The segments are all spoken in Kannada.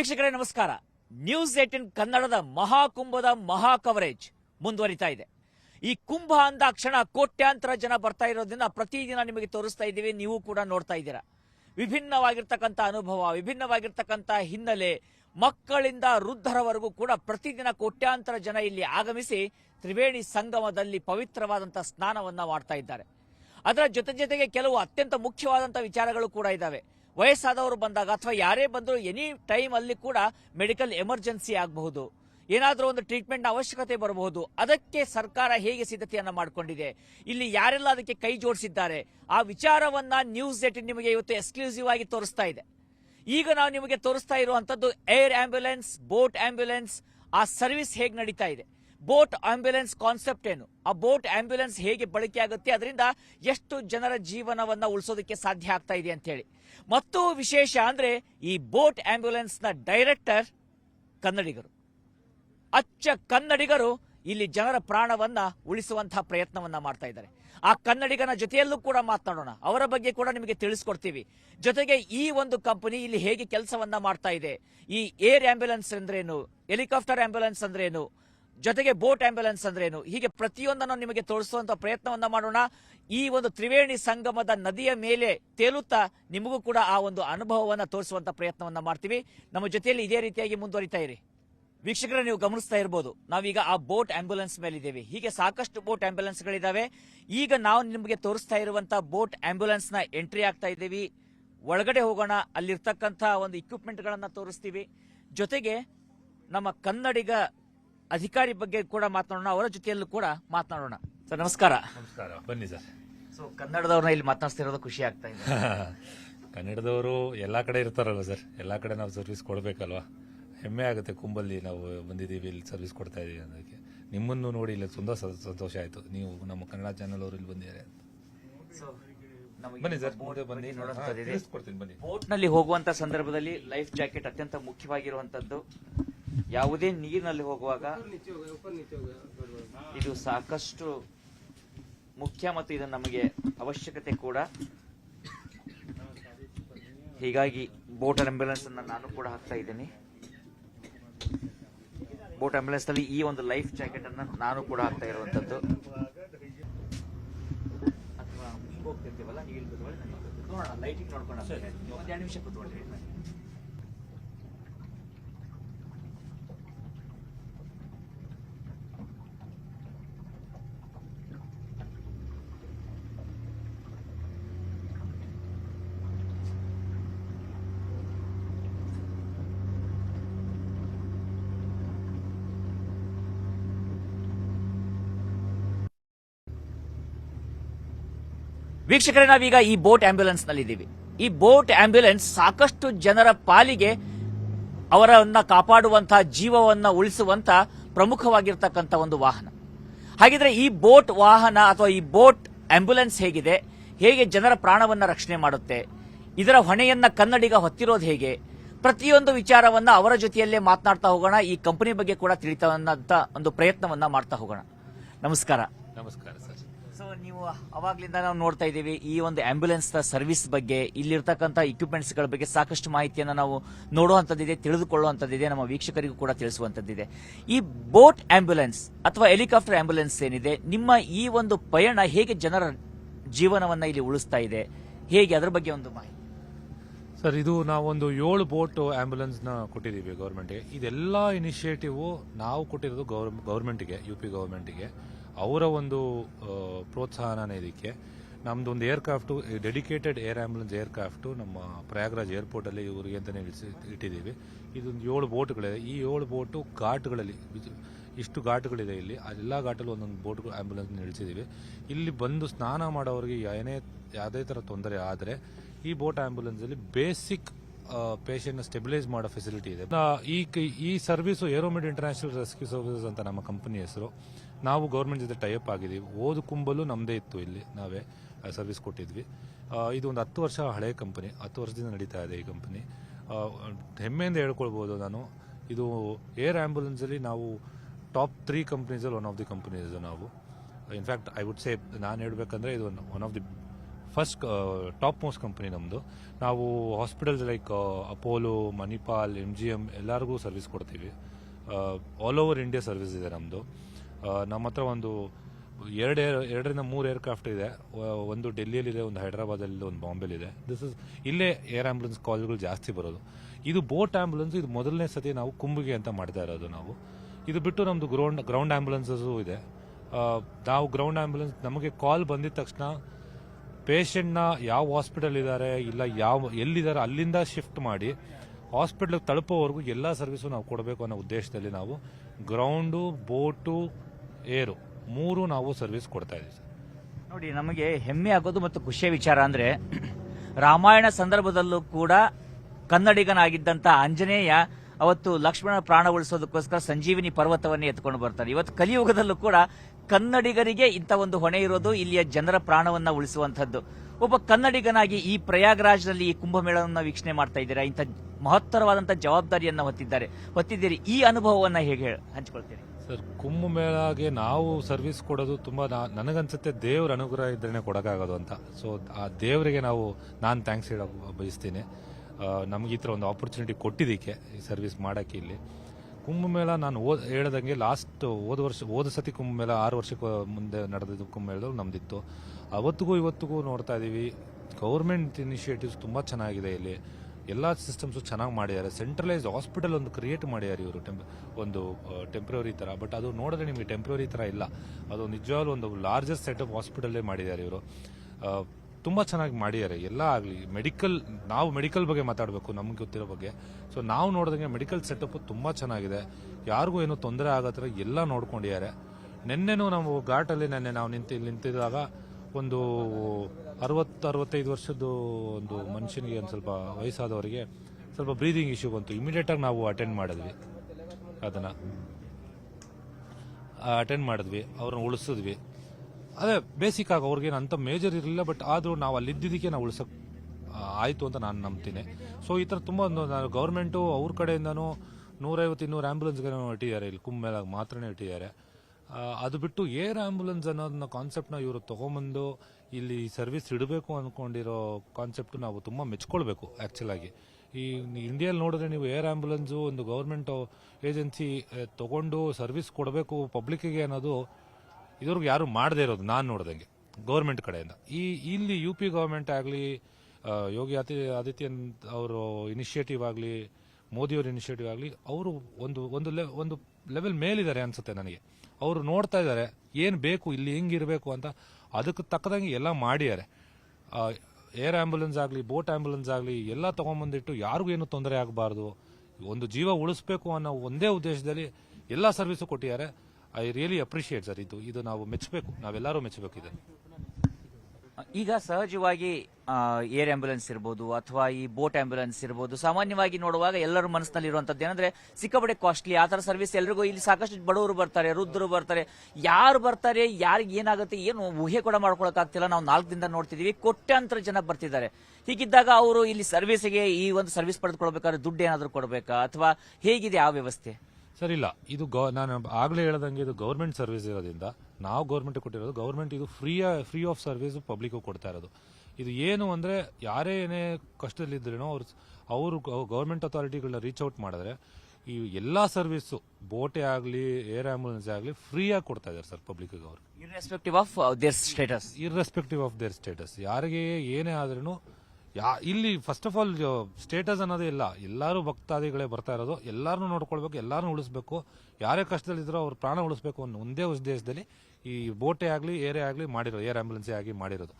ವೀಕ್ಷಕರೇ, ನಮಸ್ಕಾರ. ನ್ಯೂಸ್ ಏಟಿನ್ ಕನ್ನಡದ ಮಹಾಕುಂಭದ ಮಹಾ ಕವರೇಜ್ ಮುಂದುವರಿತಾ ಇದೆ. ಈ ಕುಂಭ ಅಂದಾಕ್ಷಣ ಕೋಟ್ಯಾಂತರ ಜನ ಬರ್ತಾ ಇರೋದ್ರಿಂದ ಪ್ರತಿದಿನ ನಿಮಗೆ ತೋರಿಸ್ತಾ ಇದ್ದೀವಿ, ನೀವು ಕೂಡ ನೋಡ್ತಾ ಇದ್ದೀರಾ. ವಿಭಿನ್ನವಾಗಿರ್ತಕ್ಕಂಥ ಅನುಭವ, ವಿಭಿನ್ನವಾಗಿರ್ತಕ್ಕಂಥ ಹಿನ್ನೆಲೆ, ಮಕ್ಕಳಿಂದ ವೃದ್ಧರವರೆಗೂ ಕೂಡ ಪ್ರತಿದಿನ ಕೋಟ್ಯಾಂತರ ಜನ ಇಲ್ಲಿ ಆಗಮಿಸಿ ತ್ರಿವೇಣಿ ಸಂಗಮದಲ್ಲಿ ಪವಿತ್ರವಾದಂತಹ ಸ್ನಾನವನ್ನ ಮಾಡ್ತಾ ಇದ್ದಾರೆ. ಅದರ ಜೊತೆ ಜೊತೆಗೆ ಕೆಲವು ಅತ್ಯಂತ ಮುಖ್ಯವಾದಂತಹ ವಿಚಾರಗಳು ಕೂಡ ಇದ್ದಾವೆ. ವಯಸ್ಸಾದವರು ಬಂದಾಗ ಅಥವಾ ಯಾರೇ ಬಂದರೂ ಎನಿ ಟೈಮ್ ಅಲ್ಲಿ ಕೂಡ ಮೆಡಿಕಲ್ ಎಮರ್ಜೆನ್ಸಿ ಆಗಬಹುದು. ಏನಾದರೂ ಒಂದು ಟ್ರೀಟ್ಮೆಂಟ್ ಅವಶ್ಯಕತೆ ಬರಬಹುದು. ಅದಕ್ಕೆ ಸರ್ಕಾರ ಹೇಗೆ ಸಿದ್ಧತೆಯನ್ನು ಮಾಡಿಕೊಂಡಿದೆ? ಇಲ್ಲಿ ಯಾರೆಲ್ಲ ಅದಕ್ಕೆ ಕೈ ಜೋಡಿಸಿದ್ದಾರೆ? ಆ ವಿಚಾರವನ್ನ ನ್ಯೂಸ್ ಏಟಿನ್ ನಿಮಗೆ ಇವತ್ತು ಎಕ್ಸ್ಕ್ಲೂಸಿವ್ ಆಗಿ ತೋರಿಸ್ತಾ ಇದೆ. ಈಗ ನಾವು ನಿಮಗೆ ತೋರಿಸ್ತಾ ಇರುವಂತದ್ದು ಏರ್ ಆಂಬ್ಯುಲೆನ್ಸ್ ಬೋಟ್ ಆಂಬ್ಯುಲೆನ್ಸ್ ಆ ಸರ್ವಿಸ್ ಹೇಗೆ ನಡೀತಾ ಇದೆ? ಬೋಟ್ ಆಂಬ್ಯುಲೆನ್ಸ್ ಕಾನ್ಸೆಪ್ಟ್ ಏನು? ಆ ಬೋಟ್ ಆಂಬ್ಯುಲೆನ್ಸ್ ಹೇಗೆ ಬಳಕೆ ಆಗುತ್ತೆ? ಅದರಿಂದ ಎಷ್ಟು ಜನರ ಜೀವನವನ್ನ ಉಳಿಸೋದಕ್ಕೆ ಸಾಧ್ಯ ಆಗ್ತಾ ಇದೆ ಅಂತ ಹೇಳಿ ಮತ್ತು ವಿಶೇಷ ಅಂದ್ರೆ ಈ ಬೋಟ್ ಆಂಬ್ಯುಲೆನ್ಸ್ನ ಡೈರೆಕ್ಟರ್ ಕನ್ನಡಿಗರು. ಅಚ್ಚ ಕನ್ನಡಿಗರು ಇಲ್ಲಿ ಜನರ ಪ್ರಾಣವನ್ನ ಉಳಿಸುವಂತಹ ಪ್ರಯತ್ನವನ್ನ ಮಾಡ್ತಾ ಇದ್ದಾರೆ. ಆ ಕನ್ನಡಿಗನ ಜೊತೆಯಲ್ಲೂ ಕೂಡ ಮಾತನಾಡೋಣ. ಅವರ ಬಗ್ಗೆ ಕೂಡ ನಿಮಗೆ ತಿಳಿಸ್ಕೊಡ್ತೀವಿ. ಜೊತೆಗೆ ಈ ಒಂದು ಕಂಪನಿ ಇಲ್ಲಿ ಹೇಗೆ ಕೆಲಸವನ್ನ ಮಾಡ್ತಾ ಇದೆ? ಈ ಏರ್ ಆಂಬ್ಯುಲೆನ್ಸ್ ಅಂದ್ರೇನು? ಹೆಲಿಕಾಪ್ಟರ್ ಆಂಬ್ಯುಲೆನ್ಸ್ ಅಂದ್ರೇನು? ಜೊತೆಗೆ ಬೋಟ್ ಆಂಬ್ಯುಲೆನ್ಸ್ ಅಂದ್ರೆ ಏನು? ಹೀಗೆ ಪ್ರತಿಯೊಂದನ್ನು ನಿಮಗೆ ತೋರಿಸುವಂತ ಪ್ರಯತ್ನವನ್ನ ಮಾಡೋಣ. ಈ ಒಂದು ತ್ರಿವೇಣಿ ಸಂಗಮದ ನದಿಯ ಮೇಲೆ ತೇಲುತ್ತಾ ನಿಮಗೂ ಕೂಡ ಆ ಒಂದು ಅನುಭವವನ್ನ ತೋರಿಸುವಂತ ಪ್ರಯತ್ನವನ್ನ ಮಾಡ್ತೀವಿ. ನಮ್ಮ ಜೊತೆಯಲ್ಲಿ ಇದೇ ರೀತಿಯಾಗಿ ಮುಂದುವರಿತಾ ಇರಿ. ವೀಕ್ಷಕರ, ನೀವು ಗಮನಿಸ್ತಾ ಇರಬಹುದು ನಾವೀಗ ಆ ಬೋಟ್ ಆಂಬ್ಯುಲೆನ್ಸ್ ಮೇಲೆ ಇದ್ದೇವೆ ಹೀಗೆ ಸಾಕಷ್ಟು ಬೋಟ್ ಆಂಬ್ಯುಲೆನ್ಸ್ ಗಳಿದಾವೆ ಈಗ ನಾವು ನಿಮಗೆ ತೋರಿಸ್ತಾ ಇರುವಂತ ಬೋಟ್ ಆಂಬ್ಯುಲೆನ್ಸ್ನ ಎಂಟ್ರಿ ಆಗ್ತಾ ಇದ್ದೀವಿ. ಒಳಗಡೆ ಹೋಗೋಣ, ಅಲ್ಲಿರ್ತಕ್ಕಂಥ ಒಂದು ಇಕ್ವಿಪ್ಮೆಂಟ್ ಗಳನ್ನ ತೋರಿಸ್ತೀವಿ. ಜೊತೆಗೆ ನಮ್ಮ ಕನ್ನಡಿಗ ಅಧಿಕಾರಿ ಬಗ್ಗೆ ಕೂಡ ಮಾತನಾಡೋಣ ಅವರ ಜೊತೆಯಲ್ಲೂ ಕೂಡ ಮಾತನಾಡೋಣ. ಸರ್ ನಮಸ್ಕಾರ. ನಮಸ್ಕಾರ ಬನ್ನಿ ಸರ್. ಸೊ ಕನ್ನಡದವ್ರನ್ನ ಇಲ್ಲಿ ಮಾತನಾಡ್ತಿರೋದು ಖುಷಿ ಆಗ್ತಾ ಇದೆ. ಕನ್ನಡದವರು ಎಲ್ಲಾ ಕಡೆ ಇರ್ತಾರಲ್ಲ ಸರ್? ಎಲ್ಲಾ ಕಡೆ ನಾವು ಸರ್ವಿಸ್ ಕೊಡಬೇಕಲ್ವಾ? ಹೆಮ್ಮೆ ಆಗುತ್ತೆ ಕುಂಬಲ್ಲಿ ನಾವು ಬಂದಿದ್ದೀವಿ ಇಲ್ಲಿ ಸರ್ವಿಸ್ ಕೊಡ್ತಾ ಇದೀವಿ ಅನ್ನೋದಕ್ಕೆ ನಿಮ್ಮನ್ನು ನೋಡಿ ಇಲ್ಲಿ ತುಂಬ ಸಂತೋಷ ಆಯ್ತು. ನೀವು ನಮ್ಮ ಕನ್ನಡ ಚಾನೆಲ್ ಅವರು ಇಲ್ಲಿ ಬಂದಿದ್ದಾರೆ ಅಂತ. ಸೊ ನಮಗೆ ಬನ್ನಿ ಸರ್ ಮುಂದೆ ಬನ್ನಿ. ತಿಳಿಸ್ಕೊಡ್ತೀನಿ ಬನ್ನಿ. ಬೋಟ್ನಲ್ಲಿ ಹೋಗುವಂತ ಸಂದರ್ಭದಲ್ಲಿ ಲೈಫ್ ಜಾಕೆಟ್ ಅತ್ಯಂತ ಮುಖ್ಯವಾಗಿರುವಂತದ್ದು. ಯಾವುದೇ ನೀರಿನಲ್ಲಿ ಹೋಗುವಾಗ ಇದು ಸಾಕಷ್ಟು ಮುಖ್ಯ ಮತ್ತು ಇದು ನಮಗೆ ಅವಶ್ಯಕತೆ ಕೂಡ. ಹೀಗಾಗಿ ಬೋಟ್ ಆಂಬ್ಯುಲೆನ್ಸ್ ಅನ್ನ ನಾನು ಕೂಡ ಹಾಕ್ತಾ ಇದ್ದೀನಿ. ಬೋಟ್ ಆಂಬ್ಯುಲೆನ್ಸ್ನಲ್ಲಿ ಈ ಒಂದು ಲೈಫ್ ಜಾಕೆಟ್ ಅನ್ನ ನಾನು ಕೂಡ ಹಾಕ್ತಾ ಇರುವಂತದ್ದು. ಅಥವಾ ಹಿಂಗ್ ಹೋಗ್ತಿರ್ತೀವಲ್ಲ ನೀರು. ನೋಡೋಣ ಲೈಟಿಂಗ್ ನೋಡ್ಕೊಂಡು ನಿಮಿಷ ವೀಕ್ಷಕರೇ, ನಾವೀಗ ಈ ಬೋಟ್ ಆಂಬ್ಯುಲೆನ್ಸ್ನಲ್ಲಿ ಇದ್ದೀವಿ ಈ ಬೋಟ್ ಆಂಬ್ಯುಲೆನ್ಸ್ ಸಾಕಷ್ಟು ಜನರ ಪಾಲಿಗೆ ಅವರನ್ನ ಕಾಪಾಡುವಂತಹ ಜೀವವನ್ನ ಉಳಿಸುವಂತ ಪ್ರಮುಖವಾಗಿರ್ತಕ್ಕಂಥ ಒಂದು ವಾಹನ. ಹಾಗಿದ್ರೆ ಈ ಬೋಟ್ ವಾಹನ ಅಥವಾ ಈ ಬೋಟ್ ಆಂಬ್ಯುಲೆನ್ಸ್ ಹೇಗಿದೆ? ಹೇಗೆ ಜನರ ಪ್ರಾಣವನ್ನ ರಕ್ಷಣೆ ಮಾಡುತ್ತೆ? ಇದರ ಹೊಣೆಯನ್ನ ಕನ್ನಡಿಗ ಹೊತ್ತಿರೋದು ಹೇಗೆ? ಪ್ರತಿಯೊಂದು ವಿಚಾರವನ್ನ ಅವರ ಜೊತೆಯಲ್ಲೇ ಮಾತನಾಡ್ತಾ ಹೋಗೋಣ. ಈ ಕಂಪನಿ ಬಗ್ಗೆ ಕೂಡ ತಿಳಿತಾ ಒಂದು ಪ್ರಯತ್ನವನ್ನ ಮಾಡ್ತಾ ಹೋಗೋಣ. ನಮಸ್ಕಾರ. ನಮಸ್ಕಾರ ನೀವು ಅವಾಗ್ಲಿಂದ ನಾವು ನೋಡ್ತಾ ಇದ್ದೀವಿ, ಈ ಒಂದು ಆಂಬ್ಯುಲೆನ್ಸ್ ಸರ್ವಿಸ್ ಬಗ್ಗೆ, ಇಲ್ಲಿರ್ತಕ್ಕಂಥ ಇಕ್ವಿಪ್ಮೆಂಟ್ಸ್ಗಳ ಬಗ್ಗೆ ಸಾಕಷ್ಟು ಮಾಹಿತಿಯನ್ನು ನಾವು ನೋಡುವಂತದ್ದಿದೆ ತಿಳಿದುಕೊಳ್ಳುವಂತದ್ದಿದೆ ನಮ್ಮ ವೀಕ್ಷಕರಿಗೂ ಕೂಡ ತಿಳಿಸುವಂತದ್ದಿದೆ ಈ ಬೋಟ್ ಆಂಬ್ಯುಲೆನ್ಸ್ ಅಥವಾ ಹೆಲಿಕಾಪ್ಟರ್ ಆಂಬ್ಯುಲೆನ್ಸ್ ಏನಿದೆ, ನಿಮ್ಮ ಈ ಒಂದು ಪಯಣ ಹೇಗೆ ಜನರ ಜೀವನವನ್ನ ಇಲ್ಲಿ ಉಳಿಸ್ತಾ ಇದೆ, ಹೇಗೆ ಅದರ ಬಗ್ಗೆ ಒಂದು ಮಾಹಿತಿ? ಸರ್, ಇದು ನಾವೊಂದು ಏಳು ಬೋಟ್ ಆಂಬ್ಯುಲೆನ್ಸ್ನ ಕೊಟ್ಟಿದ್ದೀವಿ ಗೌರ್ಮೆಂಟ್ಗೆ. ಇದೆಲ್ಲ ಇನಿಷಿಯೇಟಿವ್ ನಾವು ಕೊಟ್ಟಿರೋದು ಗೌರ್, ಗೌರ್ಮೆಂಟ್ಗೆ ಯು ಪಿ ಗೌರ್ಮೆಂಟ್ಗೆ. ಅವರ ಒಂದು ಪ್ರೋತ್ಸಾಹನೇ ಇದಕ್ಕೆ. ನಮ್ದು ಒಂದು aircraft dedicated air ambulance aircraft ನಮ್ಮ ಪ್ರಯಾಗ್ರಾಜ್ ಏರ್ಪೋರ್ಟ್ ಅಲ್ಲಿ ಇವರಿಗೆ ಅಂತಲೇ ಇಳಿಸಿ ಇಟ್ಟಿದ್ದೀವಿ ಇದೊಂದು ಏಳು ಬೋಟ್ಗಳಿದೆ. ಈ ಏಳು ಬೋಟು ಘಾಟ್ಗಳಲ್ಲಿ ಇಷ್ಟು ಘಾಟ್ಗಳಿದೆ ಇಲ್ಲಿ. ಎಲ್ಲ ಘಾಟಲ್ಲೂ ಒಂದೊಂದು ಬೋಟ್ ಆಂಬ್ಯುಲೆನ್ಸ್ ನಿಲ್ಲಿಸಿದ್ದೀವಿ ಇಲ್ಲಿ ಬಂದು ಸ್ನಾನ ಮಾಡೋರಿಗೆ ಏನೇ, ಯಾವುದೇ ಥರ ತೊಂದರೆ ಆದರೆ ಈ ಬೋಟ್ ಆಂಬ್ಯುಲೆನ್ಸ್ ಅಲ್ಲಿ ಬೇಸಿಕ್ ಪೇಷಂಟ್ ಸ್ಟೆಬಿಲೈಸ್ ಮಾಡೋ ಫೆಸಿಲಿಟಿ ಇದೆ. ಈ ಈ service Aeromed international rescue services ಅಂತ ನಮ್ಮ ಕಂಪನಿ ಹೆಸರು. ನಾವು ಗೌರ್ಮೆಂಟ್ ಜೊತೆ ಟೈಅಪ್ ಆಗಿದ್ದೀವಿ. ಓದು ಕುಂಬಲು ನಮ್ಮದೇ ಇತ್ತು ಇಲ್ಲಿ. ನಾವೇ ಸರ್ವಿಸ್ ಕೊಟ್ಟಿದ್ವಿ. ಇದು ಒಂದು ಹತ್ತು ವರ್ಷ ಹಳೆ ಕಂಪನಿ. ಹತ್ತು ವರ್ಷದಿಂದ ನಡೀತಾ ಇದೆ ಈ ಕಂಪನಿ. ಹೆಮ್ಮೆಯಿಂದ ಹೇಳ್ಕೊಳ್ಬೋದು ನಾನು. ಇದು ಏರ್ ಆಂಬ್ಯುಲೆನ್ಸ್ ಅಲ್ಲಿ ನಾವು ಟಾಪ್ ತ್ರೀ ಕಂಪ್ನೀಸಲ್ಲಿ ಒನ್ ಆಫ್ ದಿ ಕಂಪನೀಸ್ ನಾವು. In fact I would say ನಾನು ಹೇಳಬೇಕಂದ್ರೆ ಇದು one of the first top most company ನಮ್ಮದು ನಾವು hospitals like Apollo Manipal M G M ಎಲ್ಲರಿಗೂ ಸರ್ವಿಸ್ ಕೊಡ್ತೀವಿ. ಆಲ್ ಓವರ್ ಇಂಡಿಯಾ ಸರ್ವಿಸ್ ಇದೆ ನಮ್ಮದು ನಮ್ಮ ಹತ್ರ ಒಂದು ಎರಡು ಎರಡರಿಂದ ಮೂರು ಏರ್ಕ್ರಾಫ್ಟ್ ಇದೆ. ಒಂದು ಒಂದು ಡೆಲ್ಲಿಯಲ್ಲಿದೆ ಒಂದು ಹೈದರಾಬಾದಲ್ಲಿ ಒಂದು ಬಾಂಬೆಲಿದೆ. ದಿಸ್ ಇಸ್ ಇಲ್ಲೇ ಏರ್ ಆ್ಯಂಬುಲೆನ್ಸ್ ಕಾಲ್ಗಳು ಜಾಸ್ತಿ ಬರೋದು. ಇದು ಬೋಟ್ ಆ್ಯಂಬುಲೆನ್ಸ್ ಇದು ಮೊದಲನೇ ಸತಿ ನಾವು ಕುಂಬಿಗೆ ಅಂತ ಮಾಡ್ತಾ ಇರೋದು ನಾವು. ಇದು ಬಿಟ್ಟು ನಮ್ಮದು ಗ್ರೌಂಡ್ ಗ್ರೌಂಡ್ ಆ್ಯಂಬುಲೆನ್ಸಸ್ಸು ಇದೆ. ಆ, ನಾವು ಗ್ರೌಂಡ್ ಆ್ಯಂಬುಲೆನ್ಸ್ ನಮಗೆ ಕಾಲ್ ಬಂದಿದ ತಕ್ಷಣ ಪೇಷಂಟ್ನ ಯಾವ ಹಾಸ್ಪಿಟಲ್ ಇದ್ದಾರೆ ಇಲ್ಲ ಯಾವ, ಎಲ್ಲಿದ್ದಾರೆ, ಅಲ್ಲಿಂದ ಶಿಫ್ಟ್ ಮಾಡಿ ಹಾಸ್ಪಿಟ್ಲಿಗೆ ತಲುಪೋವರೆಗೂ ಎಲ್ಲ ಸರ್ವಿಸು ನಾವು ಕೊಡಬೇಕು ಅನ್ನೋ ಉದ್ದೇಶದಲ್ಲಿ ನಾವು ಗ್ರೌಂಡು ಬೋಟು ಏರು ಮೂರು ನಾವು ಸರ್ವಿಸ್ ಕೊಡ್ತಾ ಇದ್ದೀವಿ ಸರ್. ನೋಡಿ, ನಮಗೆ ಹೆಮ್ಮೆ ಆಗೋದು ಮತ್ತು ಖುಷಿಯ ವಿಚಾರ ಅಂದರೆ ರಾಮಾಯಣ ಸಂದರ್ಭದಲ್ಲೂ ಕೂಡ ಕನ್ನಡಿಗನಾಗಿದ್ದಂಥ ಆಂಜನೇಯ ಅವತ್ತು ಲಕ್ಷ್ಮಣ ಪ್ರಾಣ ಉಳಿಸೋದಕ್ಕೋಸ್ಕರ ಸಂಜೀವಿನಿ ಪರ್ವತವನ್ನೇ ಎತ್ಕೊಂಡು ಬರ್ತಾರೆ. ಇವತ್ತು ಕಲಿಯುಗದಲ್ಲೂ ಕೂಡ ಕನ್ನಡಿಗರಿಗೆ ಇಂಥ ಒಂದು ಹೊಣೆ ಇರೋದು ಇಲ್ಲಿಯ ಜನರ ಪ್ರಾಣವನ್ನ ಉಳಿಸುವಂತದ್ದು ಒಬ್ಬ ಕನ್ನಡಿಗನಾಗಿ ಈ ಪ್ರಯಾಗ್ರಾಜ್ನಲ್ಲಿ ಈ ಕುಂಭಮೇಳವನ್ನು ವೀಕ್ಷಣೆ ಮಾಡ್ತಾ ಇದ್ದೀರಾ? ಇಂಥ ಮಹತ್ತರವಾದಂಥ ಜವಾಬ್ದಾರಿಯನ್ನ ಹೊತ್ತಿದ್ದಾರೆ. ಹೊತ್ತಿದ್ದೀರಿ. ಈ ಅನುಭವವನ್ನ ಹೇಗೆ ಹಂಚ್ಕೊಳ್ತೀರಿ? ಸರ್, ಕುಂಭಮೇಳಗೆ ನಾವು ಸರ್ವಿಸ್ ಕೊಡೋದು ತುಂಬಾ ನನಗನ್ಸುತ್ತೆ ದೇವ್ರ ಅನುಗ್ರಹ ಇದ್ರೇನೆ ಕೊಡೋಕ್ಕಾಗೋದು ಅಂತ. ಸೊ, ಆ ದೇವರಿಗೆ ನಾವು ನಾನು ಥ್ಯಾಂಕ್ಸ್ ಹೇಳ ಬಯಸ್ತೀನಿ. ನಮ್ಗೆ ಈ ಥರ ಒಂದು ಆಪರ್ಚುನಿಟಿ ಕೊಟ್ಟಿದ್ದಕ್ಕೆ ಈ ಸರ್ವಿಸ್ ಮಾಡೋಕ್ಕೆ ಇಲ್ಲಿ. ಕುಂಭಮೇಳ ನಾನು ಓದ್, ಹೇಳ್ದಂಗೆ ಲಾಸ್ಟ್ ಹೋದ ವರ್ಷ, ಹೋದ ಸತಿ ಕುಂಭಮೇಳ ಆರು ವರ್ಷಕ್ಕೆ ಮುಂದೆ ನಡೆದಿದ್ದು ಕುಂಭಮೇಳದಲ್ಲಿ ನಮ್ದಿತ್ತು. ಅವತ್ತಿಗೂ ಇವತ್ತಿಗೂ ನೋಡ್ತಾ ಇದ್ದೀವಿ ಗೌರ್ಮೆಂಟ್ ಇನಿಷಿಯೇಟಿವ್ಸ್ ತುಂಬ ಚೆನ್ನಾಗಿದೆ ಇಲ್ಲಿ. ಎಲ್ಲ ಸಿಸ್ಟಮ್ಸು ಚೆನ್ನಾಗಿ ಮಾಡಿದ್ದಾರೆ. ಸೆಂಟ್ರಲೈಸ್ ಹಾಸ್ಪಿಟಲ್ ಒಂದು ಕ್ರಿಯೇಟ್ ಮಾಡಿದ್ದಾರೆ ಇವರು ಟೆಂಪ್ ಒಂದು ಟೆಂಪ್ರವರಿ ಥರ ಬಟ್ ಅದು ನೋಡಿದ್ರೆ ನಿಮಗೆ ಟೆಂಪ್ರವರಿ ಥರ ಇಲ್ಲ. ಅದು ನಿಜವಾಗ್ಲೂ ಒಂದು ಲಾರ್ಜೆಸ್ಟ್ ಸೆಟಪ್ ಹಾಸ್ಪಿಟಲ್ಲೇ ಮಾಡಿದ್ದಾರೆ ಇವರು. ತುಂಬ ಚೆನ್ನಾಗಿ ಮಾಡಿದ್ದಾರೆ. ಎಲ್ಲ ಆಗಲಿ ಮೆಡಿಕಲ್ ನಾವು ಮೆಡಿಕಲ್ ಬಗ್ಗೆ ಮಾತಾಡಬೇಕು, ನಮ್ಗೆ ಗೊತ್ತಿರೋ ಬಗ್ಗೆ. ಸೊ ನಾವು ನೋಡಿದಂಗೆ ಮೆಡಿಕಲ್ ಸೆಟಪ್ ತುಂಬ ಚೆನ್ನಾಗಿದೆ. ಯಾರಿಗೂ ಏನೋ ತೊಂದರೆ ಆಗೋ ಥರ ಎಲ್ಲ ನೋಡ್ಕೊಂಡಿದ್ದಾರೆ. ನಿನ್ನೆನೂ ನಾವು ಘಾಟಲ್ಲಿ ನೆನ್ನೆ ನಾವು ನಿಂತು, ನಿಂತಿದ್ದಾಗ ಒಂದು ಅರವತ್ತು, ಅರವತ್ತೈದು ವರ್ಷದ ಒಂದು ಮನುಷ್ಯನಿಗೆ ಒಂದು ಸ್ವಲ್ಪ ವಯಸ್ಸಾದವರಿಗೆ ಸ್ವಲ್ಪ ಬ್ರೀದಿಂಗ್ ಇಶ್ಯೂ ಬಂತು. ಇಮಿಡಿಯೇಟಾಗಿ ನಾವು ಅಟೆಂಡ್ ಮಾಡಿದ್ವಿ ಅದನ್ನು. ಅಟೆಂಡ್ ಮಾಡಿದ್ವಿ. ಅವ್ರನ್ನ ಉಳಿಸಿದ್ವಿ. ಅದೇ ಬೇಸಿಕ್ ಆಗಿ ಅವ್ರಿಗೇನು ಅಂತ ಮೇಜರ್ ಇರಲಿಲ್ಲ ಬಟ್ ಆದರೂ ನಾವು ಅಲ್ಲಿದ್ದಿದ್ದಕ್ಕೆ ನಾವು ಉಳಿಸಕ್ ಆಯಿತು ಅಂತ ನಾನು ನಂಬ್ತೀನಿ. ಸೊ ಈ ಥರ ತುಂಬ ಒಂದು ಗೌರ್ಮೆಂಟು ಅವ್ರ ಕಡೆಯಿಂದನೂ ನೂರೈವತ್ತು, ಇನ್ನೂರು ಆ್ಯಂಬುಲೆನ್ಸ್ಗೆ ಇಟ್ಟಿದ್ದಾರೆ ಇಲ್ಲಿ ಕುಂಭಮೇಳಾಗ ಮಾತ್ರನೇ ಇಟ್ಟಿದ್ದಾರೆ ಅದು ಬಿಟ್ಟು ಏರ್ ಆ್ಯಂಬುಲೆನ್ಸ್ ಅನ್ನೋದನ್ನ ಕಾನ್ಸೆಪ್ಟ್ನ ಇವರು ತೊಗೊಂಬಂದು ಇಲ್ಲಿ ಸರ್ವಿಸ್ ಇಡಬೇಕು ಅಂದ್ಕೊಂಡಿರೋ ಕಾನ್ಸೆಪ್ಟ್ ನಾವು ತುಂಬ ಮೆಚ್ಕೊಳ್ಬೇಕು ಆ್ಯಕ್ಚುಲಾಗಿ ಈ ಇಂಡಿಯಲ್ಲಿ ನೋಡಿದ್ರೆ ನೀವು ಏರ್ ಆ್ಯಂಬುಲೆನ್ಸು ಒಂದು ಗೌರ್ಮೆಂಟ್ ಏಜೆನ್ಸಿ ತಗೊಂಡು ಸರ್ವಿಸ್ ಕೊಡಬೇಕು ಪಬ್ಲಿಕ್ಕಿಗೆ ಅನ್ನೋದು ಇದ್ರಿಗೆ ಯಾರು ಮಾಡದೇ ಇರೋದು ನಾನು ನೋಡ್ದಂಗೆ ಗೌರ್ಮೆಂಟ್ ಕಡೆಯಿಂದ. ಈ, ಇಲ್ಲಿ ಯು ಪಿ ಗೌರ್ಮೆಂಟ್ ಆಗಲಿ ಯೋಗಿ ಆದಿ ಆದಿತ್ಯನಾಥ್ ಅವರು ಇನಿಷಿಯೇಟಿವ್ ಆಗಲಿ ಮೋದಿಯವ್ರ ಇನಿಷಿಯೇಟಿವ್ ಆಗಲಿ, ಅವರು ಒಂದು ಒಂದು ಒಂದು ಲೆವೆಲ್ ಮೇಲಿದ್ದಾರೆ ಅನ್ಸುತ್ತೆ ನನಗೆ. ಅವರು ನೋಡ್ತಾ ಇದ್ದಾರೆ, ಏನು ಬೇಕು, ಇಲ್ಲಿ ಹೆಂಗಿರಬೇಕು ಅಂತ, ಅದಕ್ಕೆ ತಕ್ಕದಂಗೆ ಎಲ್ಲ ಮಾಡಿದ್ದಾರೆ. ಏರ್ ಆಂಬುಲೆನ್ಸ್ ಆಗಲಿ ಬೋಟ್ ಆಂಬುಲೆನ್ಸ್ ಆಗಲಿ, ಎಲ್ಲ ತಗೊಂಬಂದಿಟ್ಟು ಯಾರಿಗೂ ಏನು ತೊಂದರೆ ಆಗಬಾರ್ದು, ಒಂದು ಜೀವ ಉಳಿಸ್ಬೇಕು ಅನ್ನೋ ಒಂದೇ ಉದ್ದೇಶದಲ್ಲಿ ಎಲ್ಲ ಸರ್ವಿಸು ಕೊಟ್ಟಿದ್ದಾರೆ. ಐ ರಿಯಲಿ ಅಪ್ರಿಷಿಯೇಟ್ ಸರ್ ಇದು ಇದು ನಾವು ಮೆಚ್ಚಬೇಕು, ನಾವೆಲ್ಲರೂ ಮೆಚ್ಚಬೇಕು ಇದನ್ನು ಈಗ ಸಹಜವಾಗಿ ಏರ್ ಆಂಬ್ಯುಲೆನ್ಸ್ ಇರ್ಬೋದು ಅಥವಾ ಈ ಬೋಟ್ ಆಂಬ್ಯುಲೆನ್ಸ್ ಇರ್ಬೋದು, ಸಾಮಾನ್ಯವಾಗಿ ನೋಡುವಾಗ ಎಲ್ಲರ ಮನಸ್ಸಿನಲ್ಲಿ ಇರುವಂತದ್ದು ಏನಂದ್ರೆ, ಸಿಕ್ಕಾಪಟ್ಟೆ ಕಾಸ್ಟ್ಲಿ ಆ ತರ ಸರ್ವಿಸ್ ಎಲ್ರಿಗೂ ಇಲ್ಲಿ ಸಾಕಷ್ಟು ಬಡವರು ಬರ್ತಾರೆ, ವೃದ್ಧರು ಬರ್ತಾರೆ. ಯಾರು ಬರ್ತಾರೆ, ಯಾರಿಗೆ ಏನಾಗುತ್ತೆ, ಏನು ಊಹೆ ಕೂಡ ಮಾಡ್ಕೊಳಕ್ ಆಗ್ತಿಲ್ಲ ನಾವು ನಾಲ್ಕು ದಿನ ನೋಡ್ತಿದೀವಿ, ಕೋಟ್ಯಾಂತರ ಜನ ಬರ್ತಿದ್ದಾರೆ. ಹೀಗಿದ್ದಾಗ ಅವರು ಇಲ್ಲಿ ಸರ್ವಿಸ್ಗೆ ಈ ಒಂದು ಸರ್ವಿಸ್ ಪಡೆದುಕೊಳ್ಬೇಕಾದ್ರೆ ದುಡ್ಡು ಏನಾದರೂ ಕೊಡಬೇಕಾ? ಅಥವಾ ಹೇಗಿದೆ ಆ ವ್ಯವಸ್ಥೆ? ಸರ್ ಇಲ್ಲ ಇದು ಗೌ ನಾನು ಆಗಲೇ ಹೇಳ್ದಂಗೆ ಇದು ಗೌರ್ಮೆಂಟ್ ಸರ್ವಿಸ್ ಇರೋದ್ರಿಂದ ನಾವು ಗೌರ್ಮೆಂಟ್ ಕೊಟ್ಟಿರೋದು ಗೌರ್ಮೆಂಟ್ ಇದು free free of service public ಕೊಡ್ತಾ ಇರೋದು. ಇದು ಏನು ಅಂದರೆ ಯಾರೇ ಏನೇ ಕಷ್ಟದಲ್ಲಿದ್ದರೂ ಅವ್ರು ಅವರು ಗೌರ್ಮೆಂಟ್ ಅಥಾರಿಟಿಗಳನ್ನ ರೀಚ್ ಔಟ್ ಮಾಡಿದ್ರೆ ಈ ಎಲ್ಲ ಸರ್ವಿಸ್ ಬೋಟೆ ಆಗಲಿ ಏರ್ ಆಂಬುಲೆನ್ಸ್ ಆಗಲಿ ಫ್ರೀಯಾಗಿ ಕೊಡ್ತಾ ಇದ್ದಾರೆ ಸರ್ ಪಬ್ಲಿಕ್ ಅವರು. Irrespective of their status irrespective of their status ಯಾರಿಗೆ ಏನೇ ಆದ್ರೂ ಯಾ, ಇಲ್ಲಿ ಫಸ್ಟ್ ಆಫ್ ಆಲ್ ಸ್ಟೇಟಸ್ ಅನ್ನೋದೇ ಇಲ್ಲ. ಎಲ್ಲರೂ ಭಕ್ತಾದಿಗಳೇ ಬರ್ತಾ ಇರೋದು. ಎಲ್ಲಾರನ್ನೂ ನೋಡ್ಕೊಳ್ಬೇಕು ಎಲ್ಲಾರನ್ನೂ ಉಳಿಸ್ಬೇಕು. ಯಾರೇ ಕಷ್ಟದಲ್ಲಿದ್ದರೂ ಅವ್ರ ಪ್ರಾಣ ಉಳಿಸ್ಬೇಕು ಅನ್ನೋ ಒಂದೇ ಉದ್ದೇಶದಲ್ಲಿ ಈ ಬೋಟೆ ಆಗಲಿ, ಏರೇ ಆಗಲಿ ಮಾಡಿರೋದು. ಏರ್ ಆಂಬುಲೆನ್ಸೇ ಆಗಿ ಮಾಡಿರೋದು.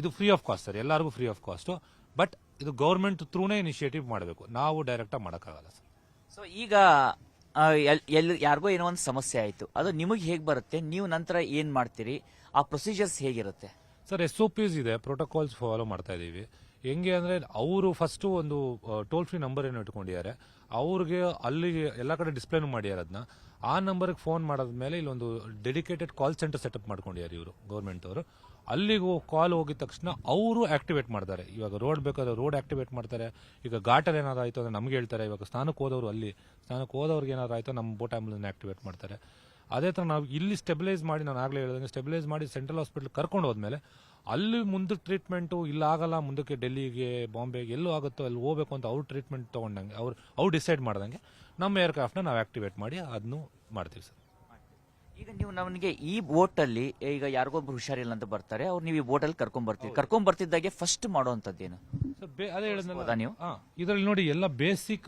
ಇದು ಫ್ರೀ ಆಫ್ ಕಾಸ್ಟ್ ಸರ್. ಎಲ್ಲರಿಗೂ ಫ್ರೀ ಆಫ್ ಕಾಸ್ಟ್ ಬಟ್ ಇದು ಗೌರ್ಮೆಂಟ್ ಥ್ರೂನೇ ಇನಿಷಿಯೇಟಿವ್ ಮಾಡಬೇಕು. ನಾವು ಡೈರೆಕ್ಟಾಗಿ ಮಾಡೋಕ್ಕಾಗಲ್ಲ ಸರ್. ಸೊ ಈಗ ಯಾರಿಗೋ ಏನೋ ಒಂದು ಸಮಸ್ಯೆ ಆಯಿತು. ಅದು ನಿಮಗೆ ಹೇಗೆ ಬರುತ್ತೆ? ನೀವು ನಂತರ ಏನು ಮಾಡ್ತೀರಿ? ಆ ಪ್ರೊಸೀಜರ್ಸ್ ಹೇಗಿರುತ್ತೆ? ಸರ್ ಎಸ್ ಒ ಪಿಸ್ ಇದೆ ಪ್ರೋಟೋಕಾಲ್ಸ್ ಫಾಲೋ ಮಾಡ್ತಾ ಇದ್ದೀವಿ ಹೆಂಗೆ ಅಂದರೆ, ಅವರು ಫಸ್ಟು ಒಂದು ಟೋಲ್ ಫ್ರೀ ನಂಬರ್ ಏನು ಇಟ್ಕೊಂಡಿದ್ದಾರೆ. ಅವ್ರಿಗೆ ಅಲ್ಲಿ ಎಲ್ಲ ಕಡೆ ಡಿಸ್ಪ್ಲೇನು ಮಾಡ್ಯಾರ ಅದನ್ನ ಆ ನಂಬರ್ಗೆ ಫೋನ್ ಮಾಡಿದ್ಮೇಲೆ ಇಲ್ಲೊಂದು ಡೆಡಿಕೇಟೆಡ್ ಕಾಲ್ ಸೆಂಟರ್ ಸೆಟಪ್ ಮಾಡ್ಕೊಂಡಿದ್ದಾರೆ ಇವರು ಗೌರ್ಮೆಂಟ್ ಅವರು. ಅಲ್ಲಿಗೆ ಕಾಲ್ ಹೋಗಿದ ತಕ್ಷಣ ಅವರು ಆಕ್ಟಿವೇಟ್ ಮಾಡ್ತಾರೆ. ಇವಾಗ ರೋಡ್ ಬೇಕಾದ್ರೆ ರೋಡ್ ಆಕ್ಟಿವೇಟ್ ಮಾಡ್ತಾರೆ. ಈಗ ಘಾಟಲ್ಲಿ ಏನಾದ್ರು ಆಯಿತು ಅಂದರೆ ನಮ್ಗೆ ಹೇಳ್ತಾರೆ. ಇವಾಗ ಸ್ನಾನಕ್ಕೆ ಹೋದವರು ಅಲ್ಲಿ ಸ್ನಾನಕ್ಕೆ ಹೋದವ್ರಿಗೆ ಏನಾದ್ರು ಆಯಿತು ನಮ್ಮ ಬೋಟ್ ಆ್ಯಂಬುಲೆನ್ಸ್ ಆಕ್ಟಿವೇಟ್ ಮಾಡ್ತಾರೆ. ಅದೇ ಥರ ನಾವು ಇಲ್ಲಿ ಸ್ಟೆಬಿಲೈಸ್ ಮಾಡಿ ನಾನು ಆಗಲೇ ಹೇಳಿದಂಗೆ ಸ್ಟೆಬಿಲೈಸ್ ಮಾಡಿ ಸೆಂಟ್ರಲ್ ಹಾಸ್ಪಿಟಲ್ ಕರ್ಕೊಂಡು ಹೋದ್ಮೇಲೆ ಅಲ್ಲಿ ಮುಂದೆ ಟ್ರೀಟ್ಮೆಂಟು ಇಲ್ಲ ಆಗಲ್ಲ ಮುಂದಕ್ಕೆ ಡೆಲ್ಲಿಗೆ ಬಾಂಬೆಗೆ ಎಲ್ಲೂ ಆಗುತ್ತೋ ಅಲ್ಲಿ ಹೋಗ್ಬೇಕು ಅಂತ ಅವ್ರು ಟ್ರೀಟ್ಮೆಂಟ್ ತೊಗೊಂಡಂಗೆ ಅವ್ರು ಅವ್ರು ಡಿಸೈಡ್ ಮಾಡ್ದಂಗೆ ನಮ್ಮ ಏರ್ಕ್ರಾಫ್ಟ್ನ ನಾವು ಆಕ್ಟಿವೇಟ್ ಮಾಡಿ ಅದನ್ನು ಮಾಡ್ತೀವಿ ಸರ್. ಈಗ ನೀವು ನಮಗೆ ಈ ಬೋಟಲ್ಲಿ ಅಲ್ಲಿ ಈಗ ಯಾರಿಗೊಬ್ರು ಹುಷಾರಿಲ್ಲ ಅಂತ ಬರ್ತಾರೆ ಅವ್ರು ನೀವು ಈ ಬೋಟಲ್ಲಿ ಅಲ್ಲಿ ಕರ್ಕೊಂಡ್ ಬರ್ತೀವಿ ಕರ್ಕೊಂಡ್ ಬರ್ತಿದ್ದಾಗೆ ಫಸ್ಟ್ ಬೇ ಅದೇ ಹೇಳಿದ್ನಲ್ಲ. ನೀವು? ಹಾ ಇದರಲ್ಲಿ ನೋಡಿ ಎಲ್ಲ ಬೇಸಿಕ್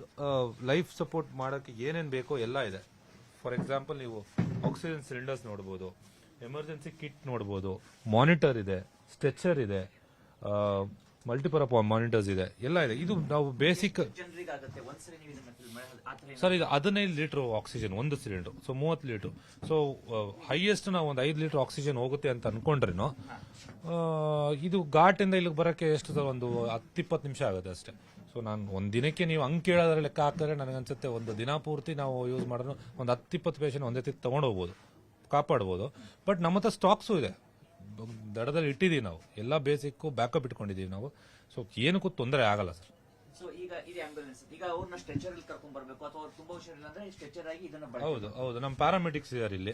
ಲೈಫ್ ಸಪೋರ್ಟ್ ಮಾಡೋಕ್ಕೆ ಏನೇನು ಬೇಕೋ ಎಲ್ಲ ಇದೆ. ಫಾರ್ ಎಕ್ಸಾಂಪಲ್ ನೀವು ಆಕ್ಸಿಜನ್ ಸಿಲಿಂಡರ್ಸ್ ನೋಡ್ಬೋದು ಎಮರ್ಜೆನ್ಸಿ ಕಿಟ್ ನೋಡ್ಬೋದು ಮಾನಿಟರ್ ಇದೆ ಸ್ಟ್ರೆಚರ್ ಇದೆ ಮಲ್ಟಿಪರ್ ಮಾನಿಟರ್ಸ್ ಇದೆ, ಎಲ್ಲ ಇದೆ. ಇದು ನಾವು ಬೇಸಿಕ್ ಸರ್ ಇದು ಹದಿನೈದು ಲೀಟರ್ ಆಕ್ಸಿಜನ್ ಒಂದು ಸಿಲಿಂಡರ್ ಸೊ ಮೂವತ್ತು ಲೀಟರ್ ಸೊ ಹೈಯೆಸ್ಟ್ ನಾವು ಒಂದು ಐದು ಲೀಟರ್ ಆಕ್ಸಿಜನ್ ಹೋಗುತ್ತೆ ಅಂತ ಅನ್ಕೊಂಡ್ರೇನು ಇದು ಘಾಟಿಂದ ಇಲ್ಲಿಗೆ ಬರೋಕ್ಕೆ ಎಷ್ಟು ಸರ್? ಒಂದು ಹತ್ತಿಪ್ಪತ್ತು ನಿಮಿಷ ಆಗುತ್ತೆ ಅಷ್ಟೇ. ಸೊ ನಾನು ಒಂದು ದಿನಕ್ಕೆ ನೀವು ಹಂಗೆ ಕೇಳೋದ್ರ ಲೆಕ್ಕ ಹಾಕಿದ್ರೆ ನನಗನ್ಸುತ್ತೆ ಒಂದು ದಿನ ಪೂರ್ತಿ ನಾವು ಯೂಸ್ ಮಾಡಿದ್ರು ಒಂದು ಹತ್ತಿಪ್ಪತ್ತು ಪೇಷಂಟ್ ಒಂದೇ ತಿತ್ತು ತೊಗೊಂಡು ಹೋಗ್ಬೋದು ಕಾಪಾಡ್ಬೋದು. ಬಟ್ ನಮ್ಮ ಹತ್ರ ಸ್ಟಾಕ್ಸು ಇದೆ. ದಡದಲ್ಲಿ ಇಟ್ಟಿದ್ದೀವಿ ನಾವು. ಎಲ್ಲ ಬೇಸಿಕ್ಕು ಬ್ಯಾಕಪ್ ಇಟ್ಕೊಂಡಿದ್ದೀವಿ ನಾವು. ಸೊ ಏನಕ್ಕೂ ತೊಂದರೆ ಆಗಲ್ಲ ಸರ್. ಸೊ ಈಗ ಇದು ಆಂಬ್ಯುಲೆನ್ಸ್ ಈಗ ಅವ್ರನ್ನ ಸ್ಟ್ರೆಚರ್ ಅಲ್ಲಿ ಕರ್ಕೊಂಡ್ ಬರ್ಬೇಕು ಅಥವಾ ಅವ್ರು ತುಂಬಾ ಹುಷಾರಿಲ್ಲ ಅಂದ್ರೆ ಸ್ಟ್ರೆಚರ್ ಆಗಿ ಇದನ್ನ ಬಳಕೆ ಹೌದು ಹೌದು. ನಮ್ಮ ಪ್ಯಾರಾಮೆಡಿಕ್ಸ್ ಇದ್ದಾರೆ ಇಲ್ಲಿ.